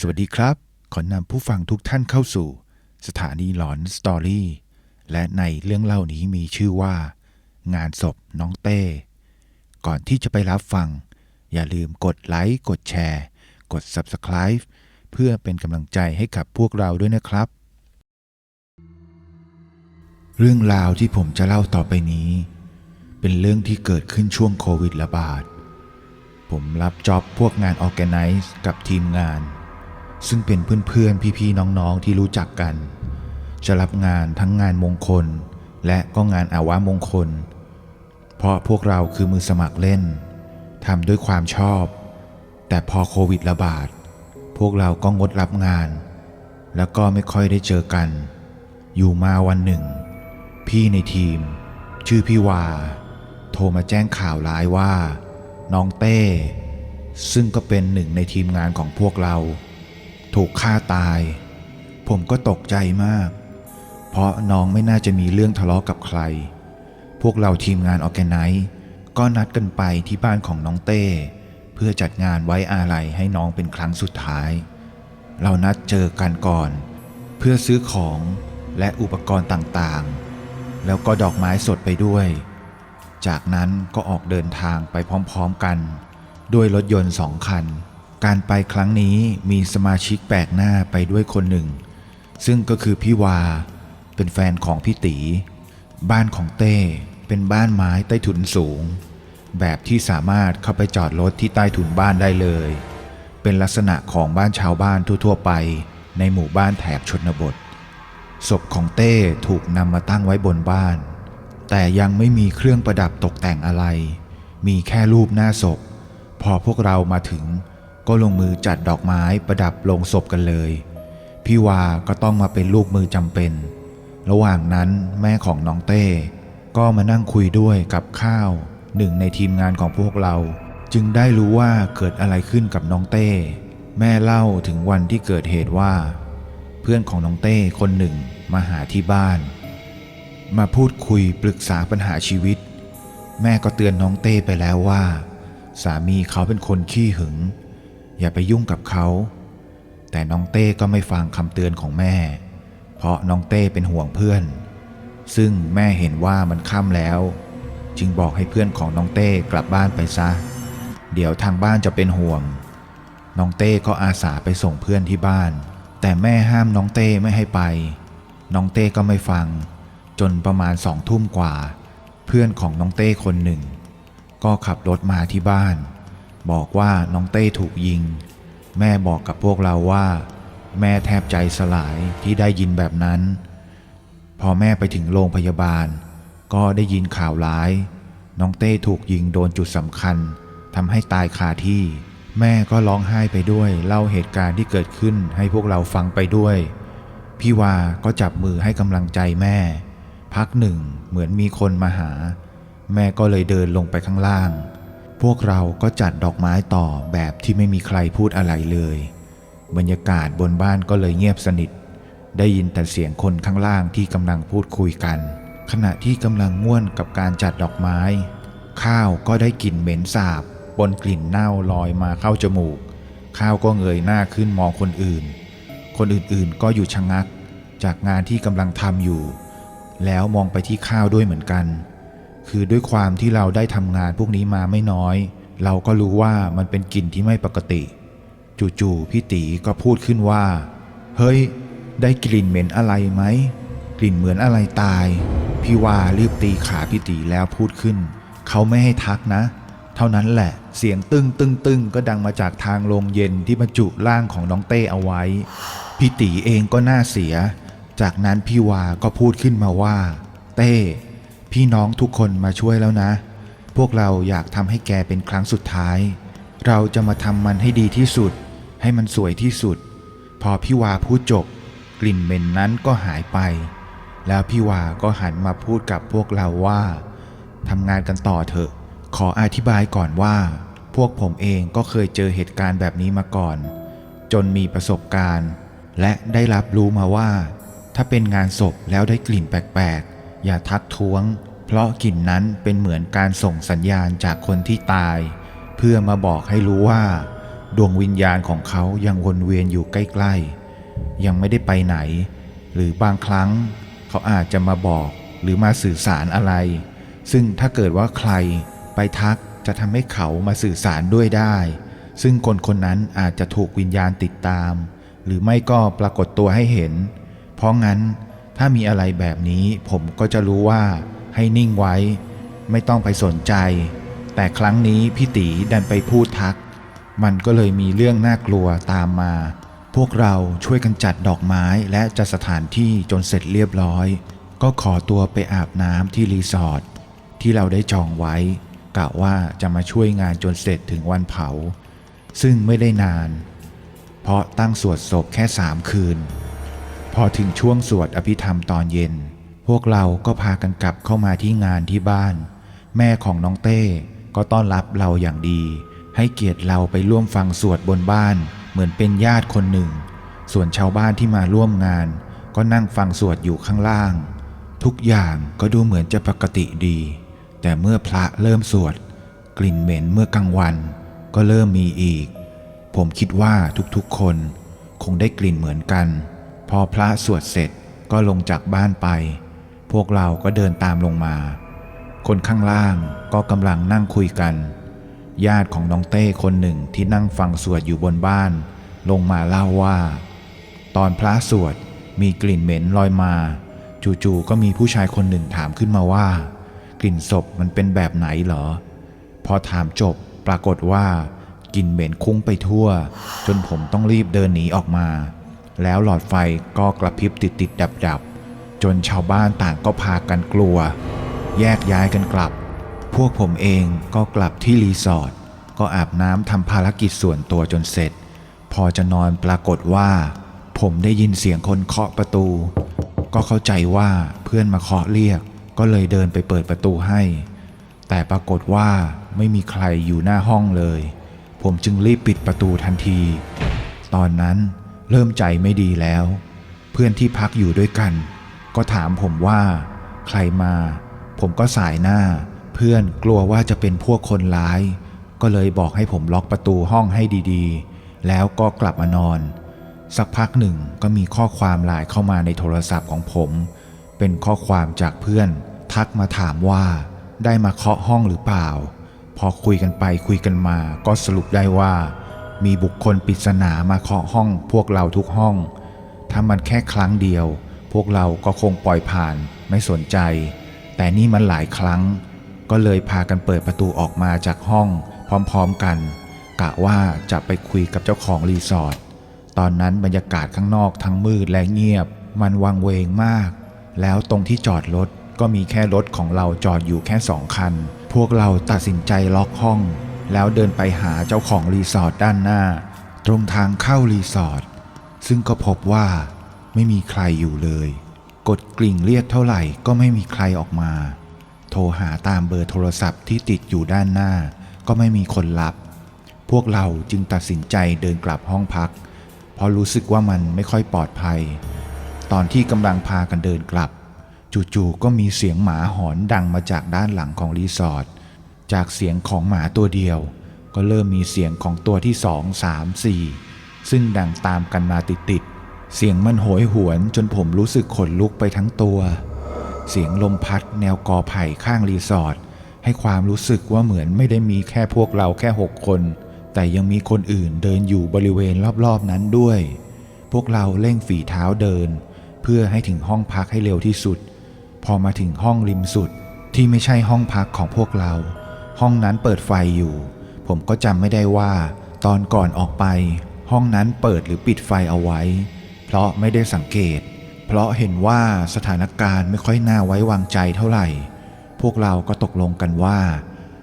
สวัสดีครับ ขอนำผู้ฟังทุกท่านเข้าสู่ สถานีหลอนสตอรี่ และในเรื่องเล่านี้มีชื่อว่า งานศพน้องเต้ ก่อนที่จะไปรับฟัง อย่าลืมกดไลค์ กดแชร์ กด Subscribe เพื่อเป็นกำลังใจให้กับพวกเราด้วยนะครับ เรื่องราวที่ผมจะเล่าต่อไปนี้ เป็นเรื่องที่เกิดขึ้นช่วงโควิดระบาดผมรับจ็อบพวกงานออแกไนซ์กับทีมงาน ซึ่งเป็นเพื่อนๆ พี่ๆ น้องๆ ที่รู้จักกัน จะรับงานทั้งงานมงคล และก็งานอาวะมงคล เพราะพวกเราคือมือสมัครเล่นทำด้วยความชอบ แต่พอโควิดระบาด พวกเราก็งดรับงาน แล้วก็ไม่ค่อยได้เจอกัน อยู่มาวันหนึ่ง พี่ในทีม ชื่อพี่วา โทรมาแจ้งข่าวร้ายว่า น้องเต้ ซึ่งก็เป็นหนึ่งในทีมงานของพวกเรา ถูกฆ่าตาย ผมก็ตกใจมาก เพราะน้องไม่น่าจะมีเรื่องทะเลาะกับใคร พวกเราทีมงานออแกไนซ์ก็นัดกันไปที่บ้านของน้องเต้ เพื่อจัดงานไว้อาลัยให้น้องเป็นครั้งสุดท้าย เรานัดเจอกันก่อน เพื่อซื้อของและอุปกรณ์ต่างๆ แล้วก็ดอกไม้สดไปด้วย จากนั้นก็ออกเดินทางไปพร้อมๆกัน ด้วยรถยนต์สองคัน การไปครั้งนี้มีสมาชิกแปลกหน้าไปด้วยคนหนึ่ง ซึ่งก็คือพี่วา เป็นแฟนของพี่ตี บ้านของเต้เป็นบ้านไม้ใต้ถุนสูง แบบที่สามารถเข้าไปจอดรถที่ใต้ถุนบ้านได้เลย เป็นลักษณะของบ้านชาวบ้านทั่ว ๆ ไป ในหมู่บ้านแถบชนบท ศพของเต้ถูกนำมาตั้งไว้บนบ้าน แต่ยังไม่มีเครื่องประดับตกแต่งอะไร มีแค่รูปหน้าศพ พอพวกเรามาถึง ก็ลงมือจัดดอกไม้ประดับลงศพกันเลย พี่วาก็ต้องมาเป็นลูกมือจำเป็น ระหว่างนั้นแม่ของน้องเต้ ก็มานั่งคุยด้วยกับข้าว หนึ่งในทีมงานของพวกเรา จึงได้รู้ว่าเกิดอะไรขึ้นกับน้องเต้ แม่เล่าถึงวันที่เกิดเหตุว่า เพื่อนของน้องเต้คนหนึ่งมาหาที่บ้าน มาพูดคุยปรึกษาปัญหาชีวิต แม่ก็เตือนน้องเต้ไปแล้วว่า สามีเขาเป็นคนขี้หึง อย่าไปยุ่งกับเขา แต่น้องเต้ก็ไม่ฟังคำเตือนของแม่ เพราะน้องเต้เป็นห่วงเพื่อน ซึ่งแม่เห็นว่ามันค่ำแล้ว จึงบอกให้เพื่อนของน้องเต้กลับบ้านไปซะ เดี๋ยวทางบ้านจะเป็นห่วง น้องเต้ก็อาสาไปส่งเพื่อนที่บ้าน แต่แม่ห้ามน้องเต้ไม่ให้ไป น้องเต้ก็ไม่ฟัง จนประมาณสองทุ่มกว่า เพื่อนของน้องเต้คนหนึ่ง ก็ขับรถมาที่บ้าน บอกว่าน้องเต้ถูกยิง แม่บอกกับพวกเราว่า แม่แทบใจสลายที่ได้ยินแบบนั้น พอแม่ไปถึงโรงพยาบาล ก็ได้ยินข่าวร้าย น้องเต้ถูกยิงโดนจุดสำคัญทำให้ตายคาที่ แม่ก็ร้องไห้ไปด้วยเล่าเหตุการณ์ที่เกิดขึ้นให้พวกเราฟังไปด้วย พี่วาก็จับมือให้กำลังใจแม่ พักหนึ่งเหมือนมีคนมาหา แม่ก็เลยเดินลงไปข้างล่าง วกเราก็จัดดอกไม้ต่อแบบที่ไม่มีใครพูดอะไรเลย บรรยากาศบนบ้านก็เลยเงียบสนิท ได้ยินแต่เสียงคนข้างล่างที่กำลังพูดคุยกัน ขณะที่กำลังง่วนกับการจัดดอกไม้ ข้าวก็ได้กลิ่นเหม็นสาบบนกลิ่นเน่าลอยมาเข้าจมูก ข้าวก็เงยหน้าขึ้นมองคนอื่น คนอื่นๆก็อยู่ชะงัก จากงานที่กำลังทำอยู่ แล้วมองไปที่ข้าวด้วยเหมือนกัน คือด้วยความที่เราได้ทำงานพวกนี้มาไม่น้อย เราก็รู้ว่ามันเป็นกลิ่นที่ไม่ปกติ จู่ๆพี่ตีก็พูดขึ้นว่า เฮ้ย ได้กลิ่นเหม็นอะไรไหม กลิ่นเหมือนอะไรตาย พี่ว่ารีบตีขาพี่ตีแล้วพูดขึ้น เขาไม่ให้ทักนะ เท่านั้นแหละ เสียงตึ้งตึ้งตึ้งก็ดังมาจากทางโรงเย็นที่บรรจุร่างของน้องเต้เอาไว้ พี่ตีเองก็น่าเสีย จากนั้นพี่วาก็พูดขึ้นมาว่า เต้ พี่น้องทุกคนมาช่วยแล้วนะ พวกเราอยากทำให้แกเป็นครั้งสุดท้าย เราจะมาทำมันให้ดีที่สุด ให้มันสวยที่สุด พอพี่วาพูดจบ กลิ่นเหม็นนั้นก็หายไป แล้วพี่วาก็หันมาพูดกับพวกเราว่าทำงานกันต่อเถอะ ขออธิบายก่อนว่า พวกผมเองก็เคยเจอเหตุการณ์แบบนี้มาก่อน จนมีประสบการณ์ และได้รับรู้มาว่า ถ้าเป็นงานศพแล้วได้กลิ่นแปลกๆ อย่าทักท้วง เพราะกลิ่นนั้นเป็นเหมือนการส่งสัญญาณจากคนที่ตาย เพื่อมาบอกให้รู้ว่า ดวงวิญญาณของเขายังวนเวียนอยู่ใกล้ๆ ยังไม่ได้ไปไหน หรือบางครั้ง เขาอาจจะมาบอกหรือมาสื่อสารอะไร ซึ่งถ้าเกิดว่าใครไปทักจะทำให้เขามาสื่อสารด้วยได้ ซึ่งคนคนนั้นอาจจะถูกวิญญาณติดตาม หรือไม่ก็ปรากฏตัวให้เห็น เพราะงั้น ถ้ามีอะไรแบบนี้ผมก็จะรู้ว่าให้นิ่งไว้ ไม่ต้องไปสนใจ แต่ครั้งนี้พี่ตีดันไปพูดทัก มันก็เลยมีเรื่องน่ากลัวตามมา พวกเราช่วยกันจัดดอกไม้และจัดสถานที่จนเสร็จเรียบร้อย ก็ขอตัวไปอาบน้ำที่รีสอร์ทที่เราได้จองไว้กะว่าจะมาช่วยงานจนเสร็จถึงวันเผา ซึ่งไม่ได้นาน เพราะตั้งสวดศพแค่สามคืน พอถึงช่วงสวดอภิธรรมตอนเย็น พวกเราก็พากันกลับเข้ามาที่งานที่บ้าน แม่ของน้องเต้ก็ต้อนรับเราอย่างดี ให้เกียรติเราไปร่วมฟังสวดบนบ้าน เหมือนเป็นญาติคนหนึ่ง ส่วนชาวบ้านที่มาร่วมงาน ก็นั่งฟังสวดอยู่ข้างล่าง ทุกอย่างก็ดูเหมือนจะปกติดี แต่เมื่อพระเริ่มสวด กลิ่นเหม็นเมื่อกลางวัน ก็เริ่มมีอีก ผมคิดว่าทุกๆคน คงได้กลิ่นเหมือนกัน พอพระสวดเสร็จก็ลงจากบ้านไป พวกเราก็เดินตามลงมา คนข้างล่างก็กำลังนั่งคุยกัน ญาติของน้องเต้คนหนึ่งที่นั่งฟังสวดอยู่บนบ้าน ลงมาเล่าว่า ตอนพระสวดมีกลิ่นเหม็นลอยมา จู่ๆก็มีผู้ชายคนหนึ่งถามขึ้นมาว่า กลิ่นศพมันเป็นแบบไหนเหรอ พอถามจบปรากฏว่ากลิ่นเหม็นคุ้งไปทั่ว จนผมต้องรีบเดินหนีออกมา แล้วหลอดไฟก็กระพริบติดติดดับดับจนชาวบ้านต่างก็พากันกลัว แยกย้ายกันกลับ พวกผมเองก็กลับที่รีสอร์ทก็อาบน้ำทำภารกิจส่วนตัวจนเสร็จ พอจะนอนปรากฏว่า ผมได้ยินเสียงคนเคาะประตู ก็เข้าใจว่าเพื่อนมาเคาะเรียก ก็เลยเดินไปเปิดประตูให้ แต่ปรากฏว่าไม่มีใครอยู่หน้าห้องเลย ผมจึงรีบปิดประตูทันที ตอนนั้น เริ่มใจไม่ดีแล้ว เพื่อนที่พักอยู่ด้วยกัน ก็ถามผมว่า ใครมา ผมก็สายหน้า เพื่อนกลัวว่าจะเป็นพวกคนร้าย ก็เลยบอกให้ผมล็อกประตูห้องให้ดีๆ แล้วก็กลับมานอน สักพักหนึ่งก็มีข้อความไลน์เข้ามาในโทรศัพท์ของผม เป็นข้อความจากเพื่อน ทักมาถามว่า ได้มาเคาะห้องหรือเปล่า พอคุยกันไปคุยกันมาก็สรุปได้ว่า มีบุคคลปริศนามาเคาะห้องพวกเราทุกห้อง ถ้ามันแค่ครั้งเดียว พวกเราก็คงปล่อยผ่านไม่สนใจ แต่นี่มันหลายครั้ง ก็เลยพากันเปิดประตูออกมาจากห้องพร้อมๆกัน กะว่าจะไปคุยกับเจ้าของรีสอร์ท ตอนนั้นบรรยากาศข้างนอกทั้งมืดและเงียบ มันวังเวงมาก แล้วตรงที่จอดรถก็มีแค่รถของเราจอดอยู่แค่สองคัน พวกเราตัดสินใจล็อกห้อง แล้วเดินไปหาเจ้าของรีสอร์ทด้านหน้า ตรงทางเข้ารีสอร์ทซึ่งก็พบว่าไม่มีใครอยู่เลย กดกริ่งเรียกเท่าไหร่ก็ไม่มีใครออกมา โทรหาตามเบอร์โทรศัพท์ที่ติดอยู่ด้านหน้า ก็ไม่มีคนรับ พวกเราจึงตัดสินใจเดินกลับห้องพัก เพราะรู้สึกว่ามันไม่ค่อยปลอดภัย ตอนที่กำลังพากันเดินกลับ จู่ๆก็มีเสียงหมาหอนดังมาจากด้านหลังของรีสอร์ท จากเสียงของหมาตัวเดียว ก็เริ่มมีเสียงของตัวที่สองสามสี่ซึ่งดังตามกันมาติดๆ เสียงมันโหยหวนจนผมรู้สึกขนลุกไปทั้งตัว เสียงลมพัดแนวกอไผ่ข้างรีสอร์ทให้ความรู้สึกว่าเหมือนไม่ได้มีแค่พวกเราแค่หกคน แต่ยังมีคนอื่นเดินอยู่บริเวณรอบๆนั้นด้วย พวกเราเร่งฝีเท้าเดิน เพื่อให้ถึงห้องพักให้เร็วที่สุด พอมาถึงห้องริมสุดที่ไม่ใช่ห้องพักของพวกเรา ห้องนั้นเปิดไฟอยู่ ผมก็จำไม่ได้ว่า ตอนก่อนออกไป ห้องนั้นเปิดหรือปิดไฟเอาไว้ เพราะไม่ได้สังเกต เพราะเห็นว่าสถานการณ์ไม่ค่อยน่าไว้วางใจเท่าไหร่ พวกเราก็ตกลงกันว่า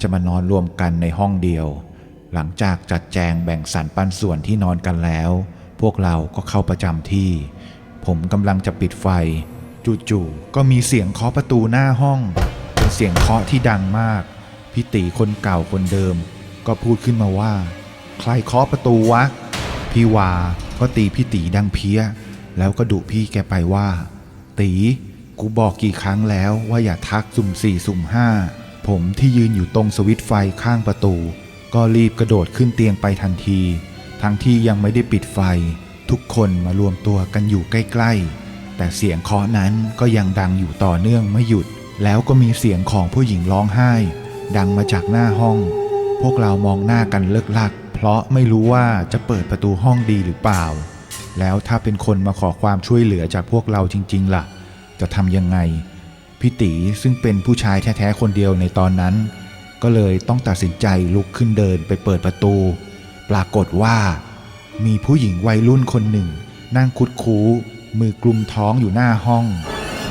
จะมานอนรวมกันในห้องเดียว หลังจากจัดแจงแบ่งสรรปันส่วนที่นอนกันแล้ว พวกเราก็เข้าประจำที่ ผมกำลังจะปิดไฟจู่ๆก็มีเสียงเคาะประตูหน้าห้อง เป็นเสียงเคาะที่ดังมาก พี่ตีคนเก่าคนเดิม ก็พูดขึ้นมาว่า ใครเคาะประตูวะ พี่วาก็ตีพี่ตีดังเพี้ย แล้วก็ดุพี่แกไปว่า ตีกูบอกกี่ครั้งแล้วว่าอย่าทักสุ่มสี่สุ่มห้าผมที่ยืนอยู่ตรงสวิตช์ไฟข้างประตู ก็รีบกระโดดขึ้นเตียงไปทันที ทั้งที่ยังไม่ได้ปิดไฟ ทุกคนมารวมตัวกันอยู่ใกล้ๆ แต่เสียงเคาะนั้นก็ยังดังอยู่ต่อเนื่องไม่หยุด แล้วก็มีเสียงของผู้หญิงร้องไห้ ดังมาจากหน้าห้อง พวกเรามองหน้ากันเลิกลัก เพราะไม่รู้ว่าจะเปิดประตูห้องดีหรือเปล่า แล้วถ้าเป็นคนมาขอความช่วยเหลือจากพวกเราจริง ๆล่ะ จะทำยังไงพี่ตีซึ่งเป็นผู้ชายแท้ๆคนเดียวในตอนนั้น ก็เลยต้องตัดสินใจลุกขึ้นเดินไปเปิดประตู ปรากฏว่า มีผู้หญิงวัยรุ่นคนหนึ่ง นั่งคุดคูมือกลุมท้องอยู่หน้าห้อง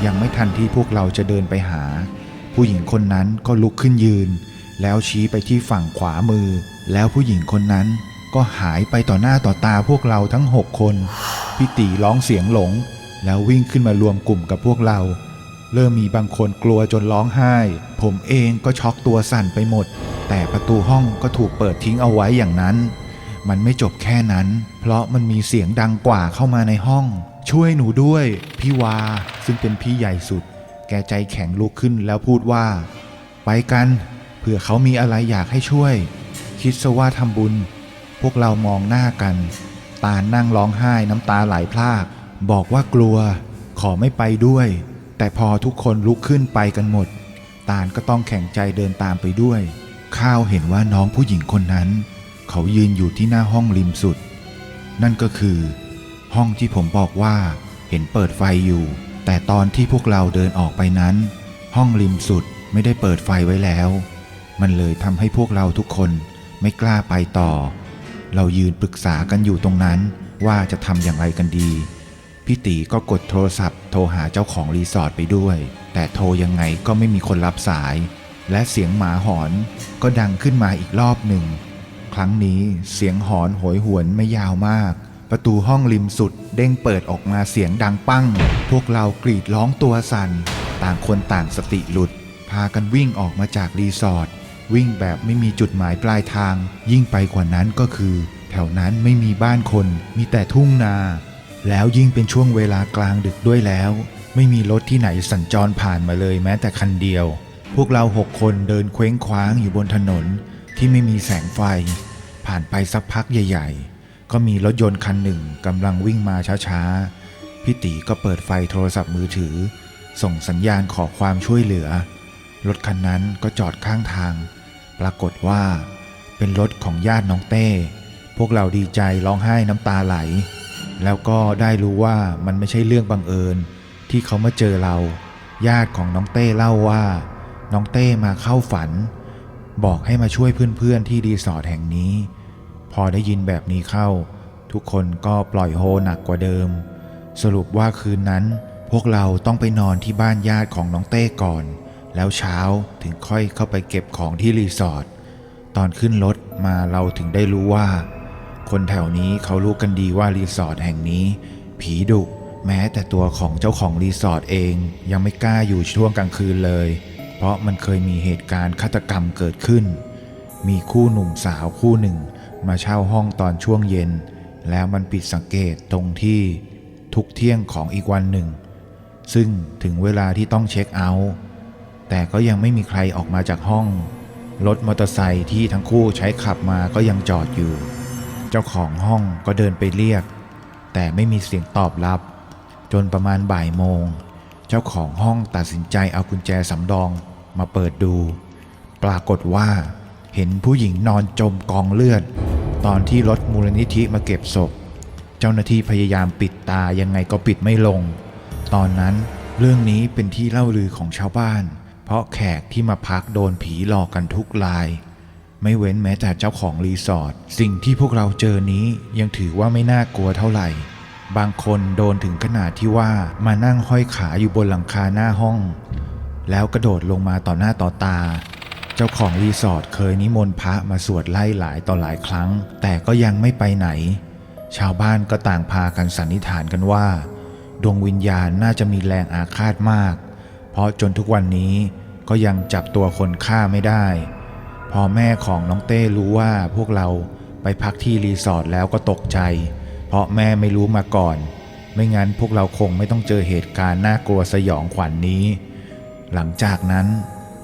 ยังไม่ทันที่พวกเราจะเดินไปหา ผู้หญิงคนนั้นก็ลุกขึ้นยืน แล้วชี้ไปที่ฝั่งขวามือ แล้วผู้หญิงคนนั้นก็หายไปต่อหน้าต่อตาพวกเราทั้งหกคนพี่ตีร้องเสียงหลง แล้ววิ่งขึ้นมารวมกลุ่มกับพวกเรา เริ่มมีบางคนกลัวจนร้องไห้ ผมเองก็ช็อกตัวสั่นไปหมด แต่ประตูห้องก็ถูกเปิดทิ้งเอาไว้อย่างนั้น มันไม่จบแค่นั้น เพราะมันมีเสียงดังกว่าเข้ามาในห้อง ช่วยหนูด้วย พี่วาซึ่งเป็นพี่ใหญ่สุด แกใจแข็งลุกขึ้นแล้วพูดว่า ไปกัน เผื่อเขามีอะไรอยากให้ช่วย คิดซะว่าทำบุญ พวกเรามองหน้ากัน ตาลนั่งร้องไห้น้ำตาไหลพราก บอกว่ากลัว ขอไม่ไปด้วย แต่พอทุกคนลุกขึ้นไปกันหมด ตาลก็ต้องแข็งใจเดินตามไปด้วย ข้าวเห็นว่าน้องผู้หญิงคนนั้น เขายืนอยู่ที่หน้าห้องริมสุด นั่นก็คือ ห้องที่ผมบอกว่าเห็นเปิดไฟอยู่ แต่ตอนที่พวกเราเดินออกไปนั้น ห้องริมสุดไม่ได้เปิดไฟไว้แล้ว มันเลยทำให้พวกเราทุกคนไม่กล้าไปต่อ เรายืนปรึกษากันอยู่ตรงนั้นว่าจะทำอย่างไรกันดี พี่ตีก็กดโทรศัพท์โทรหาเจ้าของรีสอร์ทไปด้วย แต่โทรยังไงก็ไม่มีคนรับสาย และเสียงหมาหอนก็ดังขึ้นมาอีกรอบหนึ่ง ครั้งนี้เสียงหอนโหยหวนไม่ยาวมาก ประตูห้องริมสุดเด้งเปิดออกมาเสียงดังปั้ง พวกเรากรีดร้องตัวสั่น ต่างคนต่างสติหลุด พากันวิ่งออกมาจากรีสอร์ท วิ่งแบบไม่มีจุดหมายปลายทาง ยิ่งไปกว่านั้นก็คือ แถวนั้นไม่มีบ้านคน มีแต่ทุ่งนา แล้วยิ่งเป็นช่วงเวลากลางดึกด้วยแล้ว ไม่มีรถที่ไหนสัญจรผ่านมาเลยแม้แต่คันเดียว พวกเราหกคนเดินเคว้งคว้างอยู่บนถนนที่ไม่มีแสงไฟ ผ่านไปสักพักใหญ่ ๆ ก็มีรถยนต์คันหนึ่งกำลังวิ่งมาช้าๆ พี่ตีก็เปิดไฟโทรศัพท์มือถือ ส่งสัญญาณขอความช่วยเหลือ รถคันนั้นก็จอดข้างทาง ปรากฏว่า เป็นรถของญาติน้องเต้ พวกเราดีใจร้องไห้น้ำตาไหล แล้วก็ได้รู้ว่ามันไม่ใช่เรื่องบังเอิญ ที่เขามาเจอเรา ญาติของน้องเต้เล่าว่า น้องเต้มาเข้าฝัน บอกให้มาช่วยเพื่อนๆที่รีสอร์ทแห่งนี้ พอได้ยินแบบนี้เข้า ทุกคนก็ปล่อยโฮหนักกว่าเดิม สรุปว่าคืนนั้น พวกเราต้องไปนอนที่บ้านญาติของน้องเต้ก่อน แล้วเช้าถึงค่อยเข้าไปเก็บของที่รีสอร์ทตอนขึ้นรถมาเราถึงได้รู้ว่า คนแถวนี้เขารู้กันดีว่ารีสอร์ทแห่งนี้ ผีดุแม้แต่ตัวของเจ้าของรีสอร์ทเองยังไม่กล้าอยู่ช่วงกลางคืนเลย เพราะมันเคยมีเหตุการณ์ฆาตกรรมเกิดขึ้น มีคู่หนุ่มสาวคู่หนึ่ง มาเช่าห้องตอนช่วงเย็น แล้วมันปิดสังเกตตรงที่ทุกเที่ยงของอีกวันหนึ่ง ซึ่งถึงเวลาที่ต้องเช็คเอาท์แต่ก็ยังไม่มีใครออกมาจากห้อง รถมอเตอร์ไซค์ที่ทั้งคู่ใช้ขับมาก็ยังจอดอยู่ เจ้าของห้องก็เดินไปเรียก แต่ไม่มีเสียงตอบรับ จนประมาณบ่ายโมง เจ้าของห้องตัดสินใจเอากุญแจสำรองมาเปิดดู ปรากฏว่า เห็นผู้หญิงนอนจมกองเลือด ตอนที่รถมูลนิธิมาเก็บศพ เจ้าหน้าที่พยายามปิดตายังไงก็ปิดไม่ลง ตอนนั้นเรื่องนี้เป็นที่เล่าลือของชาวบ้าน เพราะแขกที่มาพักโดนผีหลอกกันทุกราย ไม่เว้นแม้แต่เจ้าของรีสอร์ทสิ่งที่พวกเราเจอนี้ยังถือว่าไม่น่ากลัวเท่าไหร่ บางคนโดนถึงขนาดที่ว่ามานั่งห้อยขาอยู่บนหลังคาหน้าห้อง แล้วกระโดดลงมาต่อหน้าต่อตา เจ้าของรีสอร์ทเคยนิมนต์พระมาสวดไล่หลายต่อหลายครั้ง แต่ก็ยังไม่ไปไหน ชาวบ้านก็ต่างพากันสันนิษฐานกันว่า ดวงวิญญาณน่าจะมีแรงอาฆาตมาก เพราะจนทุกวันนี้ก็ยังจับตัวคนฆ่าไม่ได้ พอแม่ของน้องเต้รู้ว่าพวกเราไปพักที่รีสอร์ทแล้วก็ตกใจ เพราะแม่ไม่รู้มาก่อน ไม่งั้นพวกเราคงไม่ต้องเจอเหตุการณ์น่ากลัวสยองขวัญนนี้ หลังจากนั้น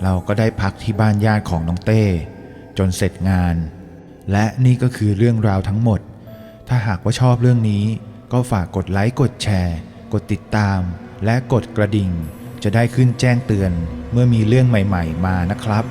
เราก็ได้พักที่บ้านญาติของน้องเต้ จนเสร็จงาน และนี่ก็คือเรื่องราวทั้งหมด ถ้าหากว่าชอบเรื่องนี้ก็ฝากกดไลค์กดแชร์ กดติดตาม และกดกระดิ่ง จะได้ขึ้นแจ้งเตือนเมื่อมีเรื่องใหม่ ๆ มานะครับ